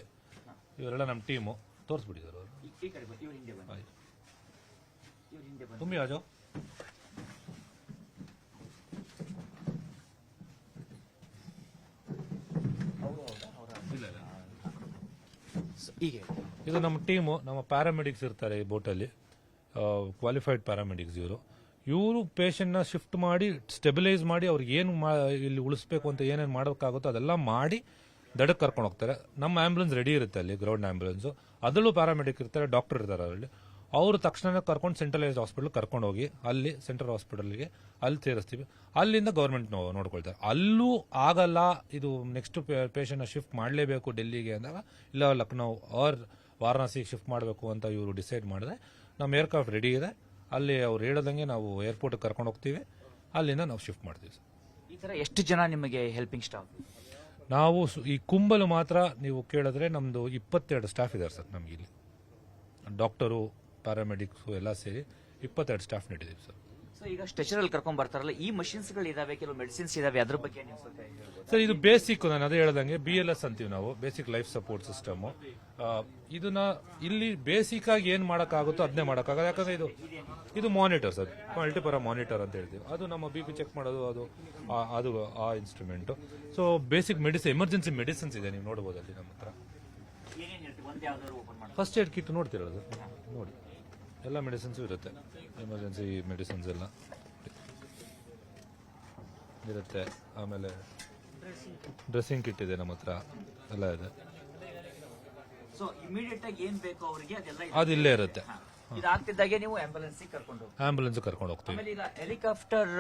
ಇವರೆಲ್ಲ ನಮ್ಮ ಟೀಮು ತೋರಿಸ್ಬಿಟ್ಟಿದ್ದಾರೆ ಅವರು. ಈ- ಈ ಕಡೆ ಬನ್ನಿ ಇವ್ರ ಹಿಂದೆ ಬನ್ನಿ. ಆಯ್ತು. ಇವ್ರ ಹಿಂದೆ ಬನ್ನಿ. ತುಂಬಿ ಆಜೋ. ಹೀಗೆ. ಇದು ನಮ್ಮ ಟೀಮು, ನಮ್ಮ ಪ್ಯಾರಾಮೆಡಿಕ್ಸ್ ಇರ್ತಾರೆ ಈ ಬೋಟಲ್ಲಿ ಕ್ವಾಲಿಫೈಡ್ ಪ್ಯಾರಾಮೆಡಿಕ್ಸ್ ಇವರು. ಇವರು ಪೇಷಂಟ್ನ ಶಿಫ್ಟ್ ಮಾಡಿ ಸ್ಟೆಬಿಲೈಸ್ ಮಾಡಿ, ಅವ್ರಿಗೆ ಏನು ಇಲ್ಲಿ ಉಳಿಸ್ಬೇಕು ಅಂತ ಏನೇನು ಮಾಡೋಕ್ಕಾಗುತ್ತೋ ಅದೆಲ್ಲ ಮಾಡಿ ದಡಕ್ಕೆ ಕರ್ಕೊಂಡು ಹೋಗ್ತಾರೆ. ನಮ್ಮ ಆಂಬ್ಯುಲೆನ್ಸ್ ರೆಡಿ ಇರುತ್ತೆ ಅಲ್ಲಿ ಗ್ರೌಂಡ್ ಆಂಬ್ಯುಲೆನ್ಸು ಅದರಲ್ಲೂ ಪ್ಯಾರಾಮೆಡಿಕ್ ಇರ್ತಾರೆ ಡಾಕ್ಟರ್ ಇರ್ತಾರೆ ಅಲ್ಲಿ. ಅವರು ತಕ್ಷಣ ಕರ್ಕೊಂಡು ಸೆಂಟ್ರಲೈಸ್ಡ್ ಹಾಸ್ಪಿಟಲ್ ಕರ್ಕೊಂಡು ಹೋಗಿ ಅಲ್ಲಿ ಸೆಂಟ್ರಲ್ ಹಾಸ್ಪಿಟಲ್ಗೆ ಅಲ್ಲಿ ಸೇರಿಸ್ತೀವಿ. ಅಲ್ಲಿಂದ ಗೌರ್ಮೆಂಟ್ ನೋಡ್ಕೊಳ್ತಾರೆ. ಅಲ್ಲೂ ಆಗಲ್ಲ ಇದು ನೆಕ್ಸ್ಟ್ ಪೇಷಂಟ್ನ ಶಿಫ್ಟ್ ಮಾಡಲೇಬೇಕು ಡೆಲ್ಲಿಗೆ ಅಂದಾಗ ಇಲ್ಲ ಲಕ್ನೋ ಆರ್ ವಾರಣಾಸಿಗೆ ಶಿಫ್ಟ್ ಮಾಡಬೇಕು ಅಂತ ಇವರು ಡಿಸೈಡ್ ಮಾಡಿದ್ರೆ ನಮ್ಮ ಏರ್ಕ್ರಾಫ್ಟ್ ರೆಡಿ ಇದೆ. ಅಲ್ಲಿ ಅವ್ರು ಹೇಳದಂಗೆ ನಾವು ಏರ್ಪೋರ್ಟ್ಗೆ ಕರ್ಕೊಂಡು ಹೋಗ್ತೀವಿ. ಅಲ್ಲಿಂದ ನಾವು ಶಿಫ್ಟ್ ಮಾಡ್ತೀವಿ ಸರ್. ಈ ಥರ ಎಷ್ಟು ಜನ ನಿಮಗೆ ಹೆಲ್ಪಿಂಗ್ ಸ್ಟಾಫ್ ನಾವು ಈ ಕುಂಬಲು ಮಾತ್ರ ನೀವು ಕೇಳಿದ್ರೆ ನಮ್ಮದು ಇಪ್ಪತ್ತೆರಡು ಸ್ಟಾಫ್ ಇದ್ದಾರೆ ಸರ್ ನಮಗಿಲ್ಲಿ ಡಾಕ್ಟರು ಪ್ಯಾರಾಮೆಡಿಕ್ಸು ಎಲ್ಲ ಸೇರಿ ಇಪ್ಪತ್ತೆರಡು ಸ್ಟಾಫ್ ನೀಡಿದ್ದೀವಿ ಸರ್. ಸೊ ಈಗ ಸ್ಟ್ರೆಚರ್ ಅಲ್ಲಿ ಕರ್ಕೊಂಡ್ ಬರ್ತಾರಲ್ಲ ಈ ಮಷಿನ್ಸ್ ಇದಾವೆ ಕೆಲವು ಮೆಡಿಸಿನ್ಸ್ ಇದಾವೆ ಅದ್ರ ಬಗ್ಗೆ ನೀವು ಸ್ವಲ್ಪ ಹೇಳ್ಬೋದಾ? ಸರ್ ಇದು ಬೇಸಿಕ್ ನಾನು ಅದೇ ಹೇಳ್ದಂಗೆ ಬಿ ಎಲ್ ಎಸ್ ಅಂತೀವಿ ನಾವು ಬೇಸಿಕ್ ಲೈಫ್ ಸಪೋರ್ಟ್ ಸಿಸ್ಟಮ್ ಇದನ್ನ ಇಲ್ಲಿ ಬೇಸಿಕ್ ಆಗಿ ಏನ್ ಮಾಡಕ್ಕಾಗುತ್ತೋ ಅದನ್ನೇ ಮಾಡೋಕ್ಕಾಗಲ್ಲ. ಯಾಕಂದ್ರೆ ಇದು ಇದು ಮಾನಿಟರ್ ಸರ್ ಮಲ್ಟಿಪರ ಮಾನಿಟರ್ ಅಂತ ಹೇಳ್ತೀವಿ. ಅದು ನಮ್ಮ ಬಿ ಪಿ ಚೆಕ್ ಮಾಡೋದು ಅದು ಆ- ಅದು ಆ instrument so basic medicine emergency medicines ಇದೆ ನೀವು ನೋಡ್ಬೋದು ಅಲ್ಲಿ ನಮ್ಮ ಹತ್ರ. ಏನೇನ್ ಹೇಳ್ತೀವಿ ಒಂದ್ ಯಾವ್ದಾದ್ರು ಓಪನ್ ಮಾಡಿ ಫಸ್ಟ್ ಏಡ್ ಕಿಟ್ ನೋಡ್ತಿರೋದು ನೋಡಿ. ಎಲ್ಲ ಮೆಡಿಸಿನ್ಸು ಇರುತ್ತೆ. ಎಮರ್ಜೆನ್ಸಿ ಮೆಡಿಸಿನ್ಸ್ ಎಲ್ಲ. ಇರುತ್ತೆ. ಆಮೇಲೆ ಡ್ರೆಸ್ಸಿಂಗ್ ಕಿಟ್ ಇದೆ ನಮ್ಮ ಹತ್ರ. ಎಲ್ಲ ಇದೆ. ಸೊ ಇಮಿಡಿಯೇಟ್ ಆಗಿ ಏನ್ ಬೇಕೋ ಅವರಿಗೆ ಅದೆಲ್ಲ. ಅದು ಇಲ್ಲೇ ಇರುತ್ತೆ. ಇದಾಗ್ತಿದ್ದಾಗೆ ನೀವು ಆಂಬ್ಯುಲೆನ್ಸ್ ಕರ್ಕೊಂಡು ಹೋಗಿ ಆಂಬುಲೆನ್ಸ್ ಕರ್ಕೊಂಡು ಹೋಗ್ತೀವಿ. ಆಮೇಲೆ ಈಗ ಹೆಲಿಕಾಪ್ಟರ್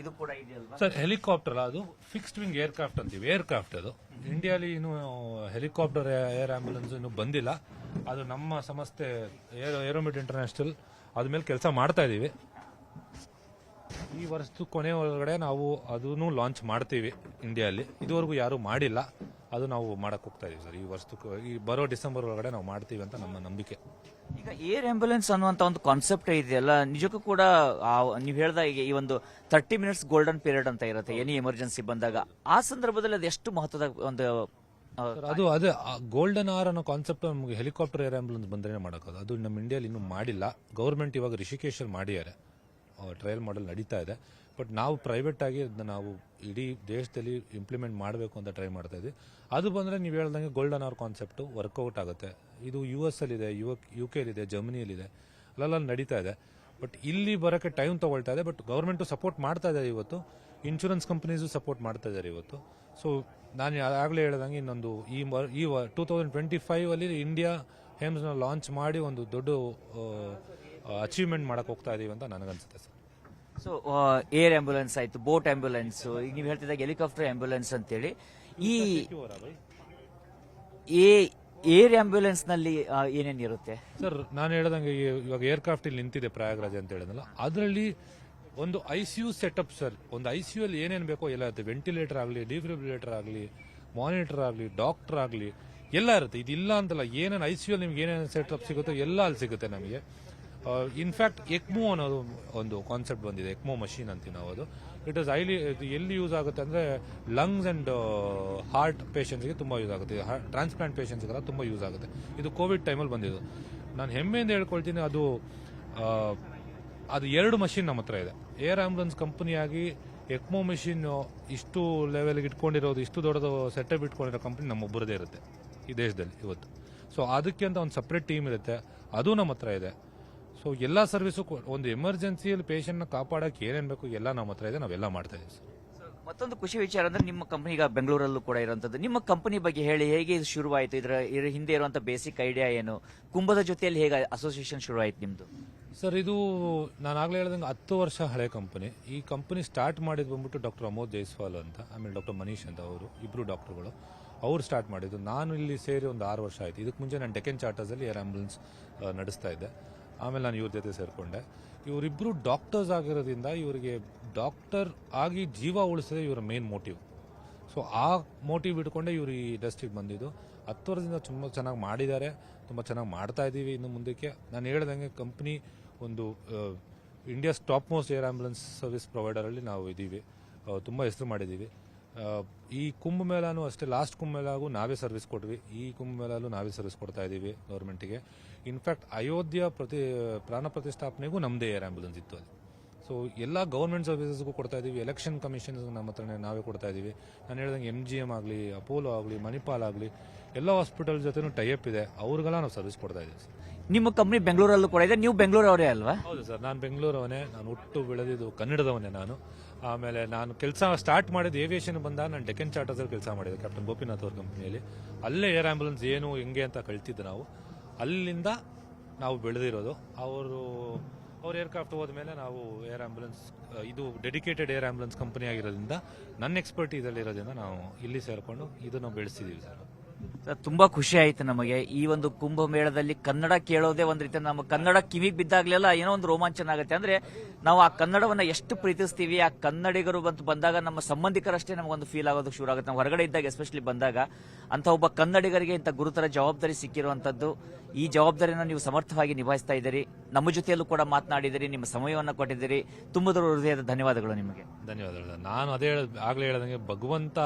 ಇದು ಕೂಡ ಇದೆಯಲ್ವಾ? ಸರ್ ಹೆಲಿಕಾಪ್ಟರ್ ಅದು ಫಿಕ್ಸ್ಡ್ ವಿಂಗ್ ಏರ್ಕ್ರಾಫ್ಟ್ ಅಂತೀವಿ. ಏರ್ಕ್ರಾಫ್ಟ್ ಅದು. ಇಂಡಿಯಾಲಿ ಇನ್ನು ಹೆಲಿಕಾಪ್ಟರ್ ಏರ್ ಆಂಬುಲೆನ್ಸ್ ಇನ್ನು ಬಂದಿಲ್ಲ. ಅದು ನಮ್ಮ ಸಂಸ್ಥೆ ಏರೋ ಏರೋಮಿಟ್ ಇಂಟರ್ನ್ಯಾಷನಲ್ ಅದ್ಮೇಲೆ ಕೆಲಸ ಮಾಡ್ತಾ ಇದ್ದೀವಿ ಈ ವರ್ಷದ ಕೊನೆ ಒಳಗಡೆ ನಾವು ಅದನ್ನು ಲಾಂಚ್ ಮಾಡ್ತೀವಿ ಇಂಡಿಯಾಲಿ ಇದುವರೆಗೂ ಯಾರು ಮಾಡಿಲ್ಲ. ಅದು ನಾವು ಮಾಡಕ್ ಹೋಗ್ತಾ ಇದೀವಿ ಸರ್. ಈ ವರ್ಷದ ಈ ಬರೋ ಡಿಸೆಂಬರ್ ಒಳಗಡೆ ನಾವು ಮಾಡ್ತೀವಿ ಅಂತ ನಮ್ಮ ನಂಬಿಕೆ. ಈಗ ಏರ್ ಆಂಬ್ಯುಲೆನ್ಸ್ ಅನ್ನುವಂತ ಒಂದು ಕಾನ್ಸೆಪ್ಟ್ ಇದೆಯಲ್ಲ? ನಿಜಕ್ಕೂ ಕೂಡ ನೀವು ಹೇಳ್ದ ಈಗ ಈ ಒಂದು ತರ್ಟಿ ಮಿನಿಟ್ಸ್ ಗೋಲ್ಡನ್ ಪೀರಿಯಡ್ ಅಂತ ಇರುತ್ತೆ. ಎನಿ ಎಮರ್ಜೆನ್ಸಿ ಬಂದಾಗ. ಆ ಸಂದರ್ಭದಲ್ಲಿ ಅದು ಎಷ್ಟು ಮಹತ್ವದ ಒಂದು ಅದು ಅದೇ ಗೋಲ್ಡನ್ ಆರ್ ಅನ್ನೋ ಕಾನ್ಸೆಪ್ಟ್ ನಮಗೆ ಹೆಲಿಕಾಪ್ಟರ್ ಏರ್ ಆಂಬುಲೆನ್ಸ್ ಬಂದ್ರೆ ಮಾಡೋದು ಅದು ನಮ್ಮ ಇಂಡಿಯಾಲಿ ಇನ್ನೂ ಮಾಡಿಲ್ಲ. ಗೌರ್ಮೆಂಟ್ ಇವಾಗ ರಿಷಿಕೇಶಲ್ಲಿ ಮಾಡಿದ್ದಾರೆ. ಟ್ರಯಲ್ ಮಾಡಲ್ ನಡೀತಾ ಇದೆ. ಬಟ್ ನಾವು ಪ್ರೈವೇಟ್ ಆಗಿ ನಾವು ಇಡೀ ದೇಶದಲ್ಲಿ ಇಂಪ್ಲಿಮೆಂಟ್ ಮಾಡಬೇಕು ಅಂತ ಟ್ರೈ ಮಾಡ್ತಾ ಇದ್ವಿ ಅದು ಬಂದ್ರೆ ನೀವು ಹೇಳ್ದಂಗೆ ಗೋಲ್ಡನ್ ಆರ್ ಕಾನ್ಸೆಪ್ಟ್ ವರ್ಕೌಟ್ ಆಗುತ್ತೆ. ಇದು ಯು ಎಸ್ ಅಲ್ಲಿ ಇದೆ ಯು ಯು ಕೆ ಇದೆ ಅಲ್ಲೆಲ್ಲ ನಡೀತಾ ಇದೆ. ಬಟ್ ಇಲ್ಲಿ ಬರೋಕ್ಕೆ ಟೈಮ್ ತಗೊಳ್ತಾ ಇದೆ. ಬಟ್ ಗೌರ್ಮೆಂಟು ಸಪೋರ್ಟ್ ಮಾಡ್ತಾ ಇದೆ ಇವತ್ತು. ಇನ್ಶೂರೆನ್ಸ್ ಕಂಪನೀಸು ಸಪೋರ್ಟ್ ಮಾಡ್ತಾ ಇದ್ದಾರೆ ಇವತ್ತು. ಸೊ ನಾನು ಆಗಲೇ ಹೇಳ್ದಂಗೆ ಇನ್ನೊಂದು ಈ ಮ- ಈ ಟೂ ತೌಸಂಡ್ ಟ್ವೆಂಟಿ ಫೈವ್ ಅಲ್ಲಿ ಇಂಡಿಯಾ ಹೇಮ್ಸ್ನ ಲಾಂಚ್ ಮಾಡಿ ಒಂದು ದೊಡ್ಡ ಅಚೀವ್ಮೆಂಟ್ ಮಾಡಕ್ಕೆ ಹೋಗ್ತಾ ಇದೀವಿ ಅಂತ ನನಗನ್ಸುತ್ತೆ ಸರ್. ಸೊ ಏರ್ ಆಂಬ್ಯುಲೆನ್ಸ್ ಆಯ್ತು ಬೋಟ್ ಆಂಬ್ಯುಲೆನ್ಸ್ ಈಗ ನೀವು ಹೇಳ್ತಿದ್ದಾಗ ಹೆಲಿಕಾಪ್ಟರ್ ಆಂಬ್ಯುಲೆನ್ಸ್ ಅಂತೇಳಿ. ಈ ಏರ್ ಆಂಬ್ಯುಲೆನ್ಸ್ನಲ್ಲಿ ಆ, ಏನೇನ್ ಇರುತ್ತೆ? ಸರ್ ನಾನು ಹೇಳ್ದಂಗೆ ಈ- ಇವಾಗ ಏರ್ಕ್ರಾಫ್ಟ್ ಇಲ್ಲಿ ನಿಂತಿದೆ ಪ್ರಯಾಗ್ರಾಜ್ ಅಂತ ಹೇಳಿದ್ನಲ್ಲ ಅದರಲ್ಲಿ ಒಂದು I C U setup sir. ಒಂದು ಐ ಸಿ ಯು ಅಲ್ಲಿ ಏನೇನು ಬೇಕೋ ಎಲ್ಲ ಇರುತ್ತೆ. ವೆಂಟಿಲೇಟರ್ ಆಗಲಿ, ಡಿಫ್ರಿಬ್ರಿಲೇಟರ್ ಆಗಲಿ, ಮಾನಿಟರ್ ಆಗಲಿ, ಡಾಕ್ಟರ್ ಆಗಲಿ ಎಲ್ಲ ಇರುತ್ತೆ. ಇದಿಲ್ಲ ಅಂತಲ್ಲ, ಏನೇನು ಐ ಸಿ ಯು ನಿಮ್ಗೆ ಏನೇನು ಸೆಟಪ್ ಸಿಗುತ್ತೋ ಎಲ್ಲ ಅಲ್ಲಿ ಸಿಗುತ್ತೆ ನಮಗೆ. ಇನ್ಫ್ಯಾಕ್ಟ್ ಎಕ್ಮೋ ಅನ್ನೋದು ಒಂದು ಕಾನ್ಸೆಪ್ಟ್ ಬಂದಿದೆ. ಎಕ್ಮೋ ಮಷೀನ್ ಅಂತೀವಿ ನಾವು ಅದು. ಇಟ್ ಇಸ್ ಹೈಲಿ ಎಲ್ಲಿ ಯೂಸ್ ಆಗುತ್ತೆ ಅಂದರೆ ಲಂಗ್ಸ್ ಆ್ಯಂಡ್ ಹಾರ್ಟ್ ಪೇಷಂಟ್ಸ್ಗೆ ತುಂಬ ಯೂಸ್ ಆಗುತ್ತೆ. ಟ್ರಾನ್ಸ್ಪ್ಲಾಂಟ್ ಪೇಷಂಟ್ಸ್ಗೆಲ್ಲ ತುಂಬ ಯೂಸ್ ಆಗುತ್ತೆ. ಇದು ಕೋವಿಡ್ ಟೈಮಲ್ಲಿ ಬಂದಿದ್ದು. ನಾನು ಹೆಮ್ಮೆಯಿಂದ ಹೇಳ್ಕೊಳ್ತೀನಿ, ಅದು ಅದು ಎರಡು ಮಷಿನ್ ನಮ್ಮ ಹತ್ರ ಇದೆ. ಏರ್ ಆಂಬುಲೆನ್ಸ್ ಕಂಪನಿಯಾಗಿ ಎಕ್ಮೋ ಮೆಷಿನ್ ಇಷ್ಟು ಲೆವೆಲ್ಗೆ ಇಟ್ಕೊಂಡಿರೋದು, ಇಷ್ಟು ದೊಡ್ಡದು ಸೆಟಪ್ ಇಟ್ಕೊಂಡಿರೋ ಕಂಪನಿ ನಮ್ಮೊಬ್ಬರದೇ ಇರುತ್ತೆ ಈ ದೇಶದಲ್ಲಿ ಇವತ್ತು. ಸೊ ಅದಕ್ಕೆ ಅಂತ ಒಂದು ಸಪ್ರೇಟ್ ಟೀಮ್ ಇರುತ್ತೆ. ಅದು ನಮ್ಮ ಹತ್ರ ಇದೆ. ಸೊ ಎಲ್ಲ ಸರ್ವಿಸು ಒಂದು ಎಮರ್ಜೆನ್ಸಿಯಲ್ಲಿ ಪೇಷಂಟ್ನ ಕಾಪಾಡಕ್ಕೆ ಏನೇನು ಬೇಕು ಎಲ್ಲ ನಮ್ಮ ಹತ್ರ ಇದೆ. ನಾವೆಲ್ಲ ಮಾಡ್ತಾ ಇದ್ದೀವಿ ಸರ್ ಮತ್ತೊಂದು ಖುಷಿ ವಿಚಾರ ಅಂದ್ರೆ ನಿಮ್ಮ ಕಂಪನಿ ಈಗ ಬೆಂಗಳೂರಲ್ಲೂ ಕೂಡ ಇರುವಂತದ್ದು ನಿಮ್ಮ ಕಂಪನಿ ಬಗ್ಗೆ ಹೇಳಿ, ಹೇಗೆ ಇದು ಶುರುವಾಯಿತು? ಇದರ ಹಿಂದೆ ಇರುವಂತ ಬೇಸಿಕ್ ಐಡಿಯಾ ಏನು? ಕುಂಭದ ಜೊತೆಯಲ್ಲಿ ಹೇಗೆ ಅಸೋಸಿಯೇಷನ್ ಶುರುವಾಯಿತು ನಿಮ್ದು? ಸರ್, ಇದು ನಾನು ಆಗಲೇ ಹೇಳ್ದಂಗೆ ಹತ್ತು ವರ್ಷ ಹಳೆ ಕಂಪನಿ ಈ ಕಂಪನಿ ಸ್ಟಾರ್ಟ್ ಮಾಡಿದ್ದು ಬಂದ್ಬಿಟ್ಟು ಡಾಕ್ಟರ್ ಅಮೋದ್ ಜೈಸ್ವಾಲ್ ಅಂತ, ಆಮೇಲೆ ಡಾಕ್ಟರ್ ಮನೀಶ್ ಅಂತ ಅವರು ಇಬ್ಬರು ಡಾಕ್ಟರ್ಗಳು ಅವ್ರು ಸ್ಟಾರ್ಟ್ ಮಾಡಿದ್ದು. ನಾನು ಇಲ್ಲಿ ಸೇರಿ ಒಂದು ಆರು ವರ್ಷ ಆಯಿತು. ಇದಕ್ಕೆ ಮುಂಚೆ ನಾನು ಡೆಕೆನ್ ಚಾರ್ಟರ್ಸಲ್ಲಿ ಏರ್ ಆ್ಯಂಬುಲೆನ್ಸ್ ನಡೆಸ್ತಾ ಇದ್ದೆ. ಆಮೇಲೆ ನಾನು ಇವ್ರ ಜೊತೆ ಸೇರಿಕೊಂಡೆ. ಇವರಿಬ್ಬರು ಡಾಕ್ಟರ್ಸ್ ಆಗಿರೋದ್ರಿಂದ ಇವರಿಗೆ ಡಾಕ್ಟರ್ ಆಗಿ ಜೀವ ಉಳಿಸೋದೇ ಇವರ ಮೇನ್ ಮೋಟಿವ್ ಸೊ ಆ ಮೋಟಿವ್ ಇಟ್ಕೊಂಡೆ ಇವರು ಈ ಇಂಡಸ್ಟ್ರಿಗೆ ಬಂದಿದ್ದು. ಹತ್ತು ವರ್ಷದಿಂದ ತುಂಬ ಚೆನ್ನಾಗಿ ಮಾಡಿದ್ದಾರೆ, ತುಂಬ ಚೆನ್ನಾಗಿ ಮಾಡ್ತಾ ಇದ್ದೀವಿ ಇನ್ನು ಮುಂದಕ್ಕೆ. ನಾನು ಹೇಳ್ದಂಗೆ ಕಂಪ್ನಿ ಒಂದು India's top most air ambulance service ಪ್ರೊವೈಡರಲ್ಲಿ ನಾವು ಇದ್ದೀವಿ ತುಂಬ ಹೆಸರು ಮಾಡಿದ್ದೀವಿ ಈ ಕುಂಭ ಮೇಳನೂ ಅಷ್ಟೇ ಲಾಸ್ಟ್ ಕುಂಭ ಮೇಳಾಗೂ ನಾವೇ ಸರ್ವಿಸ್ ಕೊಟ್ವಿ. ಈ ಕುಂಭ ಮೇಳಲ್ಲೂ ನಾವೇ ಸರ್ವಿಸ್ ಕೊಡ್ತಾ ಇದ್ದೀವಿ ಗೌರ್ಮೆಂಟಿಗೆ ಇನ್ಫ್ಯಾಕ್ಟ್ ಅಯೋಧ್ಯೆ ಪ್ರತಿ ಪ್ರಾಣ ಪ್ರತಿಷ್ಠಾಪನೆಗೂ ನಮ್ಮದೇ ಏರ್ ಆ್ಯಂಬುಲೆನ್ಸ್ ಇತ್ತು ಅಲ್ಲಿ. ಸೊ ಎಲ್ಲ ಗೌರ್ಮೆಂಟ್ ಸರ್ವಿಸಸ್ಗೂ ಕೊಡ್ತಾ ಇದ್ದೀವಿ ಎಲೆಕ್ಷನ್ ಕಮಿಷನ್ ನಮ್ಮ ಹತ್ರನೇ ನಾವೇ ಕೊಡ್ತಾ ಇದ್ದೀವಿ ನಾನು ಹೇಳ್ದಂಗೆ ಎಂ ಜಿ ಎಂ ಆಗಲಿ ಅಪೋಲೋ ಆಗಲಿ ಮಣಿಪಾಲ್ ಆಗಲಿ ಎಲ್ಲ ಹಾಸ್ಪಿಟಲ್ ಜೊತೆನೂ ಟೈಅಪ್ ಇದೆ. ಅವ್ರಿಗೆಲ್ಲ ನಾವು ಸರ್ವಿಸ್ ಕೊಡ್ತಾ ಇದ್ದೀವಿ ಸರ್. ನಿಮ್ಮ ಕಂಪ್ನಿ ಬೆಂಗಳೂರಲ್ಲೂ ಕೂಡ ಇದೆ. ನೀವು ಬೆಂಗಳೂರವರೇ ಅಲ್ವಾ? ಹೌದು ಸರ್. ನಾನು ಬೆಂಗಳೂರವನೇ ನಾನು ಹುಟ್ಟು ಬೆಳೆದಿದ್ದು ಕನ್ನಡದವನೇ ನಾನು. ಆಮೇಲೆ ನಾನು ಕೆಲಸ ಸ್ಟಾರ್ಟ್ ಮಾಡಿದ್ದು ಏವಿಯೇಷನ್ ಬಂದ ನಾನು ಡೆಕನ್ ಚಾರ್ಟರ್ಸಲ್ಲಿ ಕೆಲಸ ಮಾಡಿದ್ದೆ ಕ್ಯಾಪ್ಟನ್ ಗೋಪಿನಾಥ್ ಅವ್ರ ಕಂಪ್ನಿಯಲ್ಲಿ ಅಲ್ಲೇ. ಏರ್ ಆ್ಯಂಬುಲೆನ್ಸ್ ಏನು ಹೆಂಗೆ ಅಂತ ಕಳ್ತಿದ್ದು ನಾವು. ಅಲ್ಲಿಂದ ನಾವು ಬೆಳೆದಿರೋದು. ಅವರು ಅವ್ರ ಏರ್ಕ್ರಾಫ್ಟ್ ಹೋದ್ಮೇಲೆ ನಾವು ಏರ್ ಆಂಬುಲೆನ್ಸ್ ಇದು ಡೆಡಿಕೇಟೆಡ್ ಏರ್ ಆಂಬುಲೆನ್ಸ್ ಕಂಪನಿ ಆಗಿರೋದ್ರಿಂದ ನನ್ನ ಎಕ್ಸ್ಪರ್ಟ್ ಇದರಲ್ಲಿ ಇರೋದ್ರಿಂದ ನಾವು ಇಲ್ಲಿ ಸೇರಿಕೊಂಡು ಇದನ್ನು ಬೆಳೆಸಿದ್ದೀವಿ ಸರ್ ಸರ್, ತುಂಬಾ ಖುಷಿ ಆಯ್ತು ನಮಗೆ. ಈ ಒಂದು ಕುಂಭಮೇಳದಲ್ಲಿ ಕನ್ನಡ ಕೇಳೋದೇ ಒಂದ್ ರೀತಿ, ನಮ್ಮ ಕನ್ನಡ ಕಿವಿಗೆ ಬಿದ್ದಾಗ್ಲೆಲ್ಲ ಏನೋ ಒಂದು ರೋಮಾಂಚನ ಆಗುತ್ತೆ. ಅಂದ್ರೆ ನಾವು ಆ ಕನ್ನಡವನ್ನ ಎಷ್ಟು ಪ್ರೀತಿಸ್ತೀವಿ, ಆ ಕನ್ನಡಿಗರು ಬಂತು ಬಂದಾಗ ನಮ್ಮ ಸಂಬಂಧಿಕರಷ್ಟೇ ನಮಗೊಂದು ಫೀಲ್ ಆಗೋದಕ್ಕೆ ಶುರು ಆಗುತ್ತೆ. ನಾವು ಹೊರಗಡೆ ಇದ್ದಾಗ ಎಸ್ಪೆಷಲಿ ಬಂದಾಗ ಅಂತ ಒಬ್ಬ ಕನ್ನಡಿಗರಿಗೆ ಇಂಥ ಗುರುತರ ಜವಾಬ್ದಾರಿ ಸಿಕ್ಕಿರುವಂತದ್ದು ಈ ಜವಾಬ್ದಾರಿಯನ್ನು ನೀವು ಸಮರ್ಥವಾಗಿ ನಿಭಾಯಿಸ್ತಾ ಇದ್ದೀರಿ. ನಮ್ಮ ಜೊತೆಯಲ್ಲೂ ಕೂಡ ಮಾತನಾಡಿದಿರಿ ನಿಮ್ಮ ಸಮಯವನ್ನು ಕೊಟ್ಟಿದ್ದೀರಿ. ತುಂಬದ ಹೃದಯದ ಧನ್ಯವಾದಗಳು ನಿಮಗೆ. ಧನ್ಯವಾದಗಳು. ನಾನು ಅದೇ ಆಗ್ಲೇ ಹೇಳ್ದಂಗೆ ಭಗವಂತ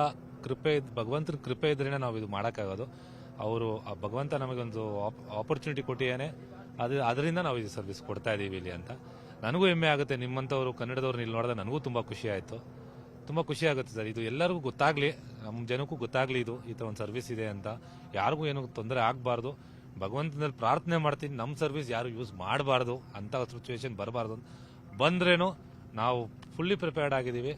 ಕೃಪೆ ಭಗವಂತನ ಕೃಪೆ ಇದ್ರೇನೆ ನಾವು ಇದು ಮಾಡೋಕ್ಕಾಗೋದು. ಅವರು, ಆ ಭಗವಂತ ನಮಗೊಂದು ಆಪರ್ಚುನಿಟಿ ಕೊಟ್ಟಿಯಾನೆ, ಅದು ಅದರಿಂದ ನಾವು ಇದು ಸರ್ವಿಸ್ ಕೊಡ್ತಾ ಇದ್ದೀವಿ ಇಲ್ಲಿ ಅಂತ. ನನಗೂ ಹೆಮ್ಮೆ ಆಗುತ್ತೆ. ನಿಮ್ಮಂಥವ್ರು ಕನ್ನಡದವ್ರು ಇಲ್ಲಿ ನೋಡಿದ್ರೆ ನನಗೂ ತುಂಬ ಖುಷಿ ಆಯಿತು. ತುಂಬ ಖುಷಿ ಆಗುತ್ತೆ ಸರ್. ಇದು ಎಲ್ಲರಿಗೂ ಗೊತ್ತಾಗಲಿ ನಮ್ಮ ಜನಕ್ಕೂ ಗೊತ್ತಾಗಲಿ ಇದು, ಈ ಥರ ಒಂದು ಸರ್ವಿಸ್ ಇದೆ ಅಂತ. ಯಾರಿಗೂ ಏನೂ ತೊಂದರೆ ಆಗಬಾರ್ದು. ಭಗವಂತನಲ್ಲಿ ಪ್ರಾರ್ಥನೆ ಮಾಡ್ತೀನಿ ನಮ್ಮ ಸರ್ವಿಸ್ ಯಾರು ಯೂಸ್ ಮಾಡಬಾರ್ದು, ಅಂತ ಸಿಚುವೇಶನ್ ಬರಬಾರ್ದು ಅಂತ. ಬಂದ್ರೇನು, ನಾವು ಫುಲ್ಲಿ ಪ್ರಿಪೇರ್ಡ್ ಆಗಿದ್ದೀವಿ.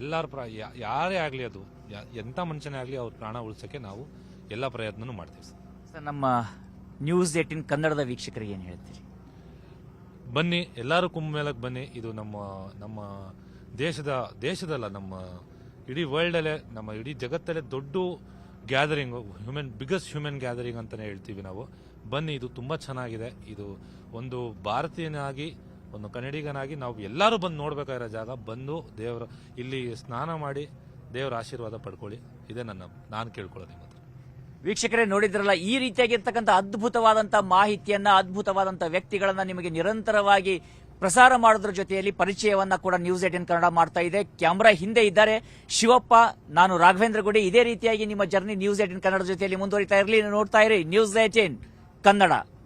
ಎಲ್ಲರ ಪ್ರ ಯಾರೇ ಆಗಲಿ ಅದು. ಎಂಥ ಮನುಷ್ಯನೇ ಆಗಲಿ ಅವ್ರ ಪ್ರಾಣ ಉಳಿಸೋಕ್ಕೆ ನಾವು ಎಲ್ಲ ಪ್ರಯತ್ನನೂ ಮಾಡ್ತೀವಿ ಸರ್. ಸರ್ ನಮ್ಮ ನ್ಯೂಸ್ ಏಟಿನ್ ಕನ್ನಡದ ವೀಕ್ಷಕರಿಗೆ ಏನು ಹೇಳ್ತೀರಿ? ಬನ್ನಿ ಎಲ್ಲರೂ ಕುಂಭಮೇಳಕ್ಕೆ ಬನ್ನಿ. ಇದು ನಮ್ಮ ನಮ್ಮ ದೇಶದ ದೇಶದಲ್ಲ ನಮ್ಮ ಇಡೀ ವರ್ಲ್ಡಲ್ಲೇ ನಮ್ಮ ಇಡೀ ಜಗತ್ತಲ್ಲೇ ದೊಡ್ಡ gathering human biggest human gathering ಅಂತಲೇ ಹೇಳ್ತೀವಿ ನಾವು. ಬನ್ನಿ ಇದು ತುಂಬ ಚೆನ್ನಾಗಿದೆ. ಇದು ಒಂದು ಭಾರತೀಯನಾಗಿ ಒಂದು ಕನ್ನಡಿಗನಾಗಿ ನಾವು ಎಲ್ಲರೂ ಬಂದು ನೋಡಬೇಕಾಗಿರೋ ಜಾಗ. ಬಂದು ದೇವರ ಇಲ್ಲಿ ಸ್ನಾನ ಮಾಡಿ ದೇವರ ಆಶೀರ್ವಾದ ಪಡ್ಕೊಳ್ಳಿ. ಇದೇ ನನ್ನ, ನಾನು ಕೇಳ್ಕೊಳ್ಳೋದು ನಿಮ್ಮ ವೀಕ್ಷಕರೇ, ನೋಡಿದ್ರಲ್ಲ, ಈ ರೀತಿಯಾಗಿರ್ತಕ್ಕಂಥ ಅದ್ಭುತವಾದಂಥ ಮಾಹಿತಿಯನ್ನ, ಅದ್ಭುತವಾದಂಥ ವ್ಯಕ್ತಿಗಳನ್ನ ನಿಮಗೆ ನಿರಂತರವಾಗಿ ಪ್ರಸಾರ ಮಾಡೋದ್ರ ಜೊತೆಯಲ್ಲಿ ಪರಿಚಯವನ್ನ ಕೂಡ ನ್ಯೂಸ್ ಏಟಿನ್ ಕನ್ನಡ ಮಾಡ್ತಾ ಇದೆ. ಕ್ಯಾಮ್ರಾ ಹಿಂದೆ ಇದ್ದಾರೆ. ಶಿವಪ್ಪ, ನಾನು ರಾಘವೇಂದ್ರ ಗುಡಿ. ಇದೇ ರೀತಿಯಾಗಿ ನಿಮ್ಮ ಜರ್ನಿ ನ್ಯೂಸ್ ಏಟಿನ್ ಕನ್ನಡ ಜೊತೆಯಲ್ಲಿ ಮುಂದುವರಿತಾ ಇರಲಿ. ನೋಡ್ತಾ ಇರಿ ನ್ಯೂಸ್ ಏಟಿನ್ ಕನ್ನಡ.